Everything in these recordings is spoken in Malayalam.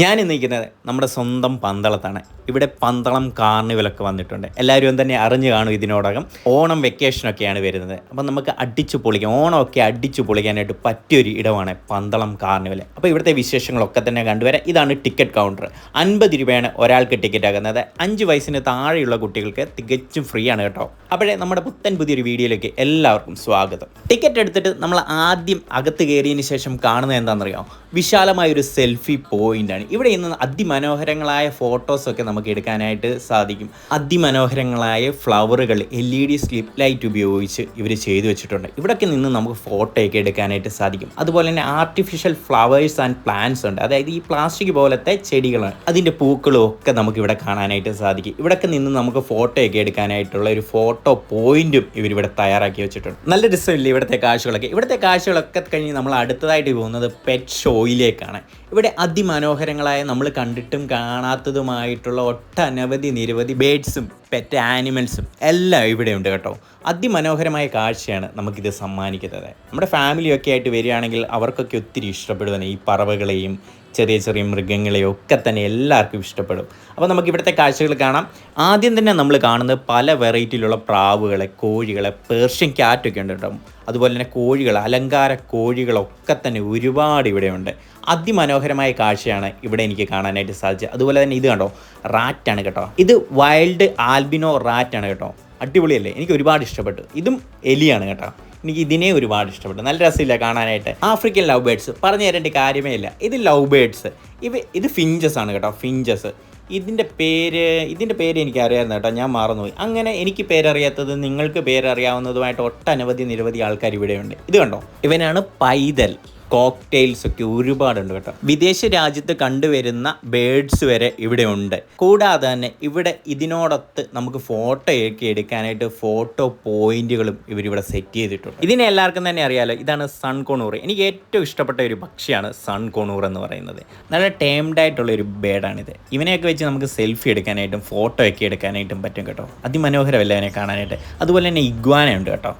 ഞാൻ നിൽക്കുന്നത് നമ്മുടെ സ്വന്തം പന്തളത്താണ്. ഇവിടെ പന്തളം കാർണിവലൊക്കെ വന്നിട്ടുണ്ട്. എല്ലാവരും തന്നെ അറിഞ്ഞു കാണും ഇതിനോടകം. ഓണം വെക്കേഷനൊക്കെയാണ് വരുന്നത്. അപ്പം നമുക്ക് അടിച്ചു പൊളിക്കാം. ഓണമൊക്കെ അടിച്ചു പൊളിക്കാനായിട്ട് പറ്റിയൊരു ഇടമാണ് പന്തളം കാർണിവൽ അപ്പോൾ ഇവിടുത്തെ വിശേഷങ്ങളൊക്കെ തന്നെ കണ്ടുവരാം. ഇതാണ് ടിക്കറ്റ് കൗണ്ടർ. അൻപത് രൂപയാണ് ഒരാൾക്ക് ടിക്കറ്റ് ആകുന്നത് അഞ്ച് വയസ്സിന് താഴെയുള്ള കുട്ടികൾക്ക് തികച്ചും ഫ്രീ ആണ് കേട്ടോ. അപ്പോഴേ നമ്മുടെ പുത്തൻ പുതിയൊരു വീഡിയോയിലേക്ക് എല്ലാവർക്കും സ്വാഗതം. ടിക്കറ്റ് എടുത്തിട്ട് നമ്മൾ ആദ്യം അകത്ത് കയറിയതിന് ശേഷം കാണുന്നത് എന്താണെന്നറിയാം വിശാലമായ ഒരു സെൽഫി പോയിന്റാണ്. ഇവിടെ ഇന്ന് അതിമനോഹരങ്ങളായ ഫോട്ടോസൊക്കെ നമുക്ക് എടുക്കാനായിട്ട് സാധിക്കും. അതിമനോഹരങ്ങളായ ഫ്ലവറുകൾ L E D strip light ഉപയോഗിച്ച് ഇവർ ചെയ്തു വെച്ചിട്ടുണ്ട്. ഇവിടെയൊക്കെ നിന്ന് നമുക്ക് ഫോട്ടോയൊക്കെ എടുക്കാനായിട്ട് സാധിക്കും. അതുപോലെ തന്നെ ആർട്ടിഫിഷ്യൽ ഫ്ലവേഴ്സ് ആൻഡ് പ്ലാന്റ്സ് ഉണ്ട്. അതായത് ഈ പ്ലാസ്റ്റിക് പോലത്തെ ചെടികളാണ്. അതിന്റെ പൂക്കളും ഒക്കെ നമുക്ക് ഇവിടെ കാണാനായിട്ട് സാധിക്കും. ഇവിടെയൊക്കെ നിന്ന് നമുക്ക് ഫോട്ടോയൊക്കെ എടുക്കാനായിട്ടുള്ള ഒരു ഫോട്ടോ പോയിന്റും ഇവരിവിടെ തയ്യാറാക്കി വെച്ചിട്ടുണ്ട്. നല്ല രസമില്ലേ ഇവിടുത്തെ കാഴ്ചകളൊക്കെ? ഇവിടുത്തെ കാഴ്ചകളൊക്കെ കഴിഞ്ഞ് നമ്മൾ അടുത്തതായിട്ട് പോകുന്നത് പെറ്റ് ഷോയിലേക്കാണ് ഇവിടെ അതിമനോഹരങ്ങളായ നമ്മൾ കണ്ടിട്ടും കാണാത്തതുമായിട്ടുള്ള ഒട്ടനവധി നിരവധി ബേഡ്സും പെറ്റ് ആനിമൽസും എല്ലാം ഇവിടെ ഉണ്ട് കേട്ടോ. അതിമനോഹരമായ കാഴ്ചയാണ് നമുക്കിത് സമ്മാനിക്കുന്നത്. നമ്മുടെ ഫാമിലിയൊക്കെ ആയിട്ട് വരികയാണെങ്കിൽ അവർക്കൊക്കെ ഒത്തിരി ഇഷ്ടപ്പെടുവാണ് ഈ പറവകളെയും ചെറിയ ചെറിയ മൃഗങ്ങളെ ഒക്കെ തന്നെ എല്ലാവർക്കും ഇഷ്ടപ്പെടും. അപ്പോൾ നമുക്ക് ഇവിടുത്തെ കാഴ്ചകൾ കാണാം. ആദ്യം തന്നെ നമ്മൾ കാണുന്നത് പല വെറൈറ്റിയിലുള്ള പ്രാവുകളെ കോഴികളെ പേർഷ്യൻ ക്യാറ്റൊക്കെ ഉണ്ട് കേട്ടോ. അതുപോലെ തന്നെ കോഴികൾ അലങ്കാര കോഴികളൊക്കെ തന്നെ ഒരുപാട് ഇവിടെയുണ്ട് അതിമനോഹരമായ കാഴ്ചയാണ് ഇവിടെ എനിക്ക് കാണാനായിട്ട് സാധിച്ചത്. അതുപോലെ തന്നെ ഇത് കണ്ടോ? റാറ്റാണ് കേട്ടോ. ഇത് വൈൽഡ് ആൽബിനോ റാറ്റാണ് കേട്ടോ. അടിപൊളിയല്ലേ? എനിക്ക് ഒരുപാട് ഇഷ്ടപ്പെട്ടു. ഇതും എലിയാണ് കേട്ടോ. എനിക്ക് ഇതിനെ ഒരുപാട് ഇഷ്ടപ്പെട്ടു. നല്ല രസമില്ല കാണാനായിട്ട്. ആഫ്രിക്കൻ ലവ് ബേഡ്സ് പറഞ്ഞു തരേണ്ട കാര്യമേ ഇല്ല. ഇത് ലവ് ബേഡ്സ് ഇവ ഇത് ഫിഞ്ചസ് ആണ് കേട്ടോ ഫിഞ്ചസ്. ഇതിന്റെ പേര് ഇതിന്റെ പേര് എനിക്ക് അറിയാമായിരുന്നു കേട്ടോ ഞാൻ മറന്നുപോയി. അങ്ങനെ എനിക്ക് പേരറിയാത്തത് നിങ്ങൾക്ക് പേരറിയാവുന്നതുമായിട്ട് ഒട്ടനവധി നിരവധി ആൾക്കാർ ഇവിടെയുണ്ട്. ഇത് കണ്ടോ? ഇവനാണ് പൈതൽ. കോക്ടെയിൽസ് ഒക്കെ ഒരുപാടുണ്ട് കേട്ടോ. വിദേശ രാജ്യത്ത് കണ്ടുവരുന്ന ബേഡ്സ് വരെ ഇവിടെ ഉണ്ട്. കൂടാതെ തന്നെ ഇവിടെ ഇതിനോടൊത്ത് നമുക്ക് ഫോട്ടോ ഒക്കെ എടുക്കാനായിട്ട് ഫോട്ടോ പോയിന്റുകളും ഇവരിവിടെ സെറ്റ് ചെയ്തിട്ടുണ്ട്. ഇതിനെ എല്ലാവർക്കും തന്നെ അറിയാലോ ഇതാണ് സൺകോണൂർ എനിക്ക് ഏറ്റവും ഇഷ്ടപ്പെട്ട ഒരു പക്ഷിയാണ് സൺകോണൂർ എന്ന് പറയുന്നത്. നല്ല ടേംഡ് ആയിട്ടുള്ള ഒരു ബേഡാണിത് ഇവനെയൊക്കെ വെച്ച് നമുക്ക് സെൽഫി എടുക്കാനായിട്ടും ഫോട്ടോ ഒക്കെ എടുക്കാനായിട്ടും പറ്റും കേട്ടോ. അതിമനോഹരമല്ല ഇവനെ കാണാനായിട്ട്? അതുപോലെ തന്നെ ഇഗ്വാന ഉണ്ട് കേട്ടോ.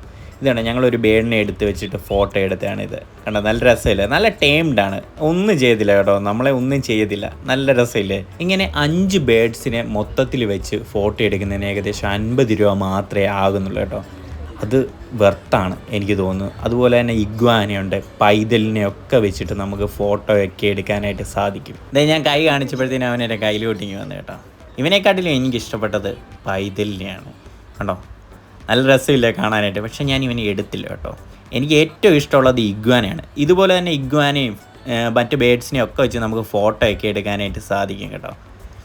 ഇതാണ് ഞങ്ങളൊരു ബേഡിനെ എടുത്ത് വെച്ചിട്ട് ഫോട്ടോ എടുത്തതാണ് ഇത്. കണ്ടോ നല്ല രസമില്ലേ? നല്ല ടേംഡ് ആണ്. ഒന്നും ചെയ്തില്ല കേട്ടോ. നമ്മളെ ഒന്നും ചെയ്തില്ല. നല്ല രസമില്ലേ? ഇങ്ങനെ അഞ്ച് ബേഡ്സിനെ മൊത്തത്തിൽ വെച്ച് ഫോട്ടോ എടുക്കുന്നതിന് ഏകദേശം അൻപത് രൂപ മാത്രമേ ആകുന്നുള്ളൂ കേട്ടോ. അത് വെർത്താണ് എനിക്ക് തോന്നുന്നു. അതുപോലെ തന്നെ ഇഗ്വാനയുണ്ട്. പൈതലിനെ ഒക്കെ വെച്ചിട്ട് നമുക്ക് ഫോട്ടോ ഒക്കെ എടുക്കാനായിട്ട് സാധിക്കും. ഇതേ ഞാൻ കൈ കാണിച്ചപ്പോഴത്തേനും അവൻ എന്റെ കയ്യിലോട്ടിങ്ങി വന്നു കേട്ടോ. ഇവനെക്കാട്ടിലും എനിക്ക് ഇഷ്ടപ്പെട്ടത് പൈതലിനെയാണ്. കണ്ടോ? നല്ല രസമില്ല കാണാനായിട്ട്. പക്ഷെ ഞാൻ ഇവനെ എടുത്തില്ല കേട്ടോ. എനിക്ക് ഏറ്റവും ഇഷ്ടമുള്ളത് ഇഗ്വാനയാണ്. ഇതുപോലെ തന്നെ ഇഗ്വാനയും മറ്റ് ബേഡ്സിനെയും ഒക്കെ വെച്ച് നമുക്ക് ഫോട്ടോ ഒക്കെ എടുക്കാനായിട്ട് സാധിക്കും കേട്ടോ.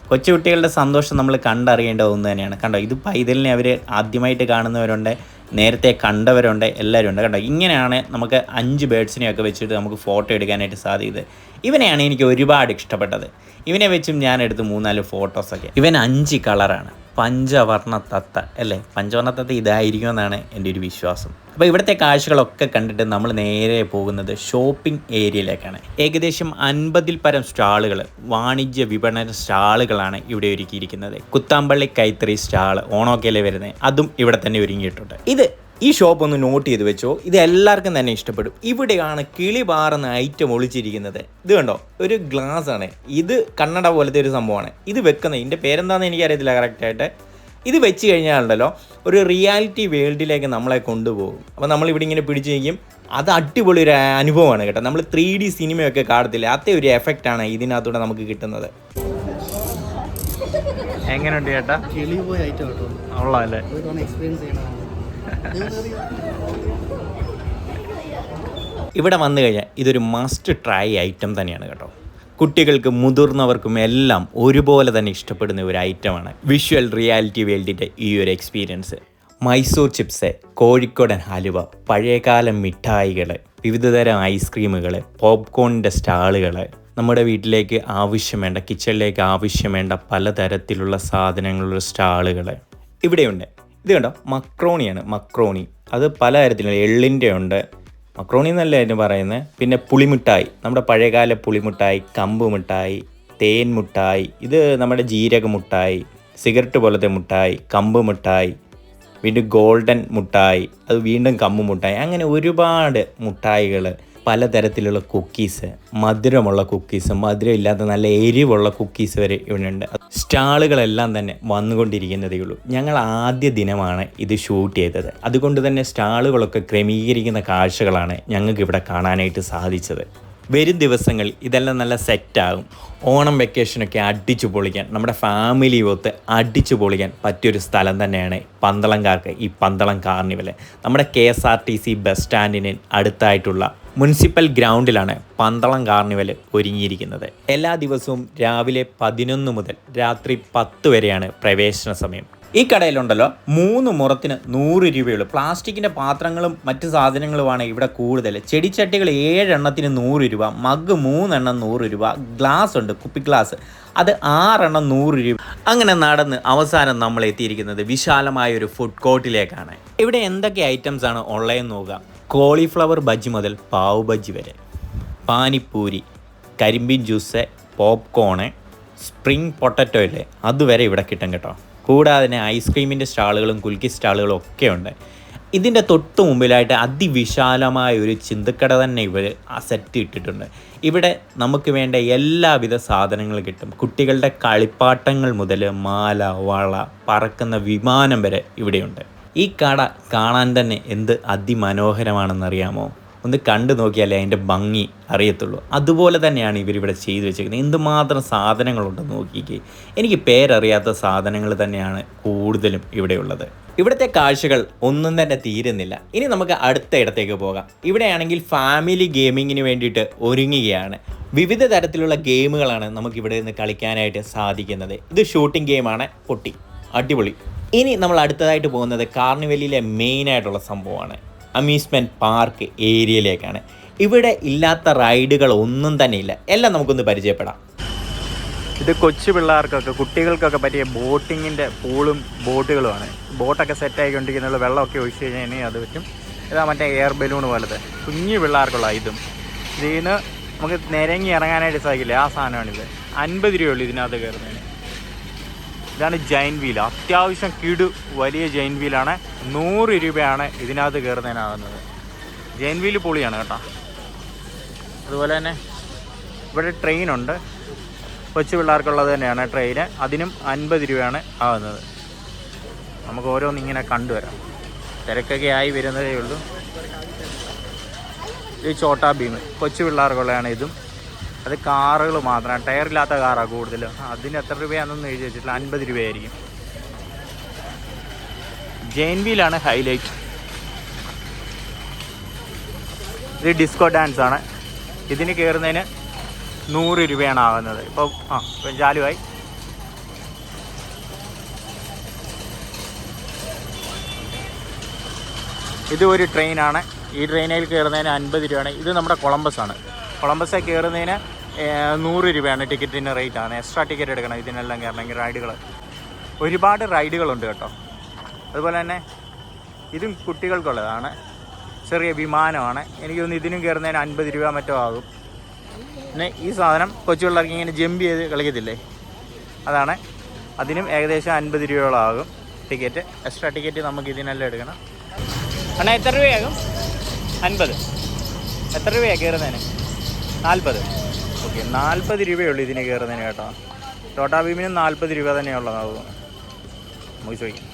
കൊച്ചുകുട്ടികളുടെ സന്തോഷം നമ്മൾ കണ്ടറിയേണ്ട ഒന്ന് തന്നെയാണ്. കണ്ടോ ഇത് പൈതലിനെ അവർ ആദ്യമായിട്ട് കാണുന്നവരുണ്ട് നേരത്തെ കണ്ടവരുണ്ട് എല്ലാവരും ഉണ്ട് കണ്ടോ ഇങ്ങനെയാണ് നമുക്ക് അഞ്ച് ബേഡ്സിനെയൊക്കെ വെച്ചിട്ട് നമുക്ക് ഫോട്ടോ എടുക്കാനായിട്ട് സാധിക്കുന്നത്. ഇവനെയാണ് എനിക്ക് ഒരുപാട് ഇഷ്ടപ്പെട്ടത്. ഇവനെ വെച്ചും ഞാൻ എടുത്ത് മൂന്നാൽ ഫോട്ടോസൊക്കെ ഇവൻ അഞ്ച് കളറാണ് പഞ്ചവർണ തത്ത അല്ലേ? പഞ്ചവർണ തത്ത ഇതായിരിക്കും എന്നാണ് എന്റെ ഒരു വിശ്വാസം. അപ്പോൾ ഇവിടുത്തെ കാഴ്ചകളൊക്കെ കണ്ടിട്ട് നമ്മൾ നേരെ പോകുന്നത് ഷോപ്പിംഗ് ഏരിയയിലേക്കാണ് ഏകദേശം അൻപതിൽ പരം സ്റ്റാളുകൾ വാണിജ്യ വിപണന സ്റ്റാളുകളാണ് ഇവിടെ ഒരുക്കിയിരിക്കുന്നത്. കുത്താമ്പള്ളി കൈത്തറി സ്റ്റാൾ ഓണോക്കയിലെ വരുന്നത്. അതും ഇവിടെ തന്നെ ഒരുങ്ങിയിട്ടുണ്ട്. ഇത് ഈ ഷോപ്പ് ഒന്ന് നോട്ട് ചെയ്ത് വെച്ചോ. ഇത് എല്ലാവർക്കും തന്നെ ഇഷ്ടപ്പെടും. ഇവിടെയാണ് കിളി പാറുന്ന ഐറ്റം ഒളിച്ചിരിക്കുന്നത്. ഇത് കണ്ടോ? ഒരു ഗ്ലാസ് ആണ്. ഇത് കണ്ണട പോലത്തെ ഒരു സംഭവമാണ്. ഇത് വെക്കുന്നത് ഇതിന്റെ പേരെന്താണെന്ന് എനിക്കറിയത്തില്ല കറക്റ്റായിട്ട് ഇത് വെച്ച് കഴിഞ്ഞാലുണ്ടല്ലോ ഒരു റിയാലിറ്റി വേൾഡിലേക്ക് നമ്മളെ കൊണ്ടുപോകും. അപ്പോൾ നമ്മളിവിടെ ഇങ്ങനെ പിടിച്ച് കഴിക്കും അത് അടിപൊളി ഒരു അനുഭവമാണ് കേട്ടോ. നമ്മൾ ത്രീ ഡി സിനിമയൊക്കെ കാണത്തില്ല അതേ ഒരു എഫക്റ്റാണ് ഇതിനകത്തൂടെ നമുക്ക് കിട്ടുന്നത്. എങ്ങനെയുണ്ട് ചേട്ടാ? ഉള്ളതല്ലേ? എക്സ്പീരിയൻസ് ചെയ്യണം. ഇവിടെ വന്നു കഴിഞ്ഞാൽ ഇതൊരു മസ്റ്റ് ട്രൈ ഐറ്റം തന്നെയാണ് കേട്ടോ. കുട്ടികൾക്ക് മുതിർന്നവർക്കും എല്ലാം ഒരുപോലെ തന്നെ ഇഷ്ടപ്പെടുന്ന ഒരു ഐറ്റമാണ് വിഷ്വൽ റിയാലിറ്റി വേൾഡിന്റെ ഈ ഒരു എക്സ്പീരിയൻസ് മൈസൂർ ചിപ്സ് കോഴിക്കോടൻ ഹലുവ പഴയകാല മിഠായികൾ വിവിധതരം ഐസ്ക്രീമുകൾ പോപ്കോണിന്റെ സ്റ്റാളുകൾ നമ്മുടെ വീട്ടിലേക്ക് ആവശ്യം വേണ്ട കിച്ചണിലേക്ക് ആവശ്യം വേണ്ട പലതരത്തിലുള്ള സാധനങ്ങളുടെ സ്റ്റാളുകൾ ഇവിടെയുണ്ട് ഇത് കണ്ടോ? മക്രോണിയാണ് മക്രോണി. അത് പലതരത്തിലുള്ള എള്ളിന്റെ ഉണ്ട്. മക്രോണി എന്നല്ല അതിന് പറയുന്നത്. പിന്നെ പുളിമിഠായി. നമ്മുടെ പഴയകാല പുളിമിഠായി കമ്പ് മിഠായി തേൻ മിഠായി ഇത് നമ്മുടെ ജീരക മിഠായി സിഗരറ്റ് പോലത്തെ മിഠായി കമ്പ് മിഠായി വീണ്ടും ഗോൾഡൻ മുട്ടായി അത് വീണ്ടും കമ്പ് മുട്ടായി അങ്ങനെ ഒരുപാട് മുട്ടായികൾ പലതരത്തിലുള്ള കുക്കീസ് മധുരമുള്ള കുക്കീസ് മധുരം ഇല്ലാത്ത നല്ല എരിവുള്ള കുക്കീസ് വരെ ഇവിടെ ഉണ്ട് സ്റ്റാളുകളെല്ലാം തന്നെ വന്നുകൊണ്ടിരിക്കുന്നതേ ഉള്ളൂ. ഞങ്ങൾ ആദ്യ ദിനമാണ് ഇത് ഷൂട്ട് ചെയ്തത്. അതുകൊണ്ട് തന്നെ സ്റ്റാളുകളൊക്കെ ക്രമീകരിക്കുന്ന കാഴ്ചകളാണ് ഞങ്ങൾക്ക് ഇവിടെ കാണാനായിട്ട് സാധിച്ചത്. വരും ദിവസങ്ങൾ ഇതെല്ലാം നല്ല സെറ്റാകും ഓണം വെക്കേഷനൊക്കെ അടിച്ചു പൊളിക്കാൻ നമ്മുടെ ഫാമിലി ഒത്ത് അടിച്ചു പൊളിക്കാൻ പറ്റിയൊരു സ്ഥലം തന്നെയാണ് പന്തളംകാർക്ക് ഈ പന്തളം കാർണിവൽ നമ്മുടെ K S R T C bus സ്റ്റാൻഡിന് അടുത്തായിട്ടുള്ള മുനിസിപ്പൽ ഗ്രൗണ്ടിലാണ് പന്തളം കാർണിവൽ ഒരുങ്ങിയിരിക്കുന്നത്. എല്ലാ ദിവസവും രാവിലെ പതിനൊന്ന് മുതൽ രാത്രി പത്ത് വരെയാണ് പ്രവേശന സമയം. ഈ കടയിലുണ്ടല്ലോ മൂന്ന് മുറത്തിന് നൂറ് രൂപയുള്ളൂ. പ്ലാസ്റ്റിക്കിന്റെ പാത്രങ്ങളും മറ്റ് സാധനങ്ങളുമാണ് ഇവിടെ കൂടുതൽ. ചെടിച്ചട്ടികൾ ഏഴെണ്ണത്തിന് നൂറ് രൂപ മഗ് മൂന്നെണ്ണം നൂറ് രൂപ ഗ്ലാസ് ഉണ്ട് കുപ്പി ഗ്ലാസ്. അത് ആറെണ്ണം നൂറ് രൂപ. അങ്ങനെ നടന്ന് അവസാനം നമ്മൾ എത്തിയിരിക്കുന്നത് വിശാലമായ ഒരു ഫുഡ് കോർട്ടിലേക്കാണ് ഇവിടെ എന്തൊക്കെ ഐറ്റംസ് ആണ് ഉള്ളതെന്ന് നോക്കുക കോളിഫ്ലവർ ബജ്ജി മുതൽ പാവ് ബജ്ജി വരെ. പാനിപ്പൂരി കരിമ്പിൻ ജ്യൂസ് പോപ്കോണ് സ്പ്രിംഗ് പൊട്ടറ്റോ ഇല്ലേ അതുവരെ ഇവിടെ കിട്ടും കേട്ടോ. കൂടാതെ തന്നെ ഐസ്ക്രീമിന്റെ സ്റ്റാളുകളും കുൽക്കി സ്റ്റാളുകളും ഒക്കെ ഉണ്ട്. ഇതിന്റെ തൊട്ട് മുമ്പിലായിട്ട് അതിവിശാലമായ ഒരു ചിന്തക്കട തന്നെ ഇവർ സെറ്റ് ഇട്ടിട്ടുണ്ട്. ഇവിടെ നമുക്ക് വേണ്ട എല്ലാവിധ സാധനങ്ങളും കിട്ടും. കുട്ടികളുടെ കളിപ്പാട്ടങ്ങൾ മുതൽ മാല വള പറക്കുന്ന വിമാനം വരെ ഇവിടെയുണ്ട്. ഈ കട കാണാൻ തന്നെ എന്ത് അതിമനോഹരമാണെന്നറിയാമോ? ഒന്ന് കണ്ടു നോക്കിയാലേ അതിന്റെ ഭംഗി അറിയത്തുള്ളൂ. അതുപോലെ തന്നെയാണ് ഇവരിവിടെ ചെയ്തു വെച്ചേക്കുന്നത്. എന്തുമാത്രം സാധനങ്ങളുണ്ടെന്ന് നോക്കിക്കേ. എനിക്ക് പേരറിയാത്ത സാധനങ്ങൾ തന്നെയാണ് കൂടുതലും ഇവിടെയുള്ളത്. ഇവിടുത്തെ കാഴ്ചകൾ ഒന്നും തന്നെ തീരുന്നില്ല. ഇനി നമുക്ക് അടുത്ത ഇടത്തേക്ക് പോകാം. ഇവിടെയാണെങ്കിൽ ഫാമിലി ഗെയിമിങ്ങിന് വേണ്ടിയിട്ട് ഒരുങ്ങുകയാണ്. വിവിധ തരത്തിലുള്ള ഗെയിമുകളാണ് നമുക്ക് ഇവിടെ നിന്ന് കളിക്കാനായിട്ട് സാധിക്കുന്നത്. ഇത് ഷൂട്ടിംഗ് ഗെയിമാണ്. പൊട്ടി. അടിപൊളി. ഇനി നമ്മൾ അടുത്തതായിട്ട് പോകുന്നത് കാർണിവലിയിലെ മെയിൻ ആയിട്ടുള്ള സംഭവമാണ്. അമ്യൂസ്മെന്റ് പാർക്ക് ഏരിയയിലേക്കാണ്. ഇവിടെ ഇല്ലാത്ത റൈഡുകൾ ഒന്നും തന്നെ ഇല്ല. എല്ലാം നമുക്കൊന്ന് പരിചയപ്പെടാം. ഇത് കൊച്ചു പിള്ളേർക്കൊക്കെ കുട്ടികൾക്കൊക്കെ പറ്റിയ ബോട്ടിങ്ങിന്റെ പൂളും ബോട്ടുകളുമാണ്. ബോട്ടൊക്കെ സെറ്റ് ആയിക്കൊണ്ടിരിക്കുന്ന വെള്ളമൊക്കെ ഒഴിച്ച് കഴിഞ്ഞാൽ ഇനി അത് പറ്റും. ഇതാ മറ്റേ എയർ ബലൂൺ പോലത്തെ കുഞ്ഞു പിള്ളേർക്കുള്ള ഇതും. ഇതിൽ നിന്ന് നമുക്ക് നിരങ്ങി ഇറങ്ങാനായിട്ട് സാധിക്കില്ല. ആ സാധനമാണിത്. അൻപത് രൂപയുള്ളൂ ഇതിനകത്ത് കയറുന്നതിന്. ഇതാണ് ജൈൻ വീൽ. അത്യാവശ്യം കിടു വലിയ ജൈൻ വീലാണ്. നൂറ് രൂപയാണ് ഇതിനകത്ത് കയറുന്നതിനാകുന്നത് ജൈൻ വീൽ പൊളിയാണ് കേട്ടോ. അതുപോലെ തന്നെ ഇവിടെ ട്രെയിനുണ്ട് കൊച്ചു പിള്ളേർക്കുള്ളത് തന്നെയാണ് ട്രെയിന് അതിനും അൻപത് രൂപയാണ് ആകുന്നത് നമുക്ക് ഓരോന്ന് ഇങ്ങനെ കണ്ടുവരാം. തിരക്കൊക്കെ ആയി വരുന്നതേ ഉള്ളൂ. ഈ ചോട്ടാ ഭീമ് കൊച്ചു പിള്ളേർക്കുള്ളതാണ് ഇതും. അത് കാറുകൾ മാത്രമാണ് ടയറില്ലാത്ത കാറാണ് കൂടുതൽ. അതിന് എത്ര രൂപയാണെന്ന് എഴുതി വെച്ചിട്ടില്ല. അൻപത് രൂപയായിരിക്കും. ജെയിൻ വീലാണ് ഹൈലൈറ്റ് ഇത് ഡിസ്കോ ഡാൻസ് ആണ്. ഇതിന് കയറുന്നതിന് നൂറ് രൂപയാണ് ആകുന്നത് ഇപ്പോൾ ആ ഇപ്പം ചാലുവായി. ഇത് ഒരു ട്രെയിനാണ് ഈ ട്രെയിനിൽ കയറുന്നതിന് അൻപത് രൂപയാണ്. ഇത് നമ്മുടെ കൊളംബസ് ആണ്. കൊളംബസിൽ കയറുന്നതിന് നൂറ് രൂപയാണ് ടിക്കറ്റിന്റെ റേറ്റ് ആണ്. എക്സ്ട്രാ ടിക്കറ്റ് എടുക്കണം. ഇതിനെല്ലാം കയറണമെങ്കിൽ റൈഡുകൾ ഒരുപാട് റൈഡുകളുണ്ട് കേട്ടോ. അതുപോലെ തന്നെ ഇതും കുട്ടികൾക്കുള്ളതാണ്. ചെറിയ വിമാനമാണ്. എനിക്ക് തോന്നുന്നു ഇതിനും കയറുന്നതിന് അൻപത് രൂപ മറ്റോ ആകും. പിന്നെ ഈ സാധനം കൊച്ചു പിള്ളേർക്ക് ഇങ്ങനെ ജമ്പ് ചെയ്ത് കളിക്കത്തില്ലേ? അതാണ്. അതിനും ഏകദേശം അൻപത് രൂപയോളം ആകും ടിക്കറ്റ് എക്സ്ട്രാ ടിക്കറ്റ് നമുക്ക് ഇതിനെല്ലാം എടുക്കണം. അണ്ണാ എത്ര രൂപയാകും? അൻപത്. എത്ര രൂപയാണ് കയറുന്നതിന്? നാൽപ്പത് ഓക്കെ നാൽപ്പത് രൂപയുള്ളൂ ഇതിന് കയറുന്നതിന് കേട്ടോ. ടോട്ടാ ഭീമിനും നാൽപ്പത് രൂപ തന്നെയുള്ളതാവും നമുക്ക് ചോദിക്കാം.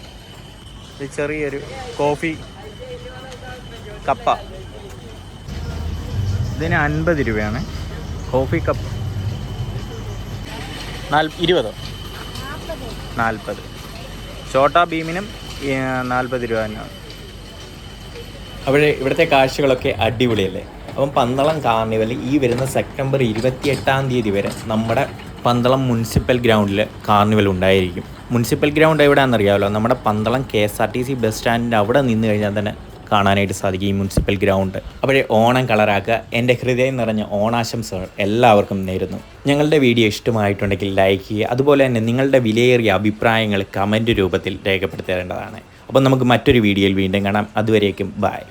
ഇത് ചെറിയൊരു കോഫി കപ്പ. ഇതിന് അൻപത് രൂപയാണ്. Coffee cup. നാൽ ഇരുപതോ? നാൽപ്പത് ചോട്ടാ ഭീമിനും നാൽപ്പത് രൂപ തന്നെയാണ്. അവിടെ ഇവിടുത്തെ കാഴ്ചകളൊക്കെ അടിപൊളിയല്ലേ? അപ്പം പന്തളം കാർണിവൽ ഈ വരുന്ന സെപ്റ്റംബർ ഇരുപത്തിയെട്ടാം തീയതി വരെ നമ്മുടെ പന്തളം മുനിസിപ്പൽ ഗ്രൗണ്ടിൽ കാർണിവൽ ഉണ്ടായിരിക്കും. മുനിസിപ്പൽ ഗ്രൗണ്ട് എവിടെയാണെന്നറിയാമല്ലോ? നമ്മുടെ Pandalam K S R T C bus സ്റ്റാൻഡിന്റെ അവിടെ നിന്ന് കഴിഞ്ഞാൽ തന്നെ കാണാനായിട്ട് സാധിക്കും ഈ മുനിസിപ്പൽ ഗ്രൗണ്ട്. അപ്പോഴേ ഓണം കളറാക്കുക. എന്റെ ഹൃദയം നിറഞ്ഞ ഓണാശംസകൾ എല്ലാവർക്കും നേരുന്നു. ഞങ്ങളുടെ വീഡിയോ ഇഷ്ടമായിട്ടുണ്ടെങ്കിൽ ലൈക്ക് ചെയ്യുക. അതുപോലെ തന്നെ നിങ്ങളുടെ വിലയേറിയ അഭിപ്രായങ്ങൾ കമന്റ് രൂപത്തിൽ രേഖപ്പെടുത്തേണ്ടതാണ്. അപ്പം നമുക്ക് മറ്റൊരു വീഡിയോയിൽ വീണ്ടും കാണാം. അതുവരേക്കും ബായ്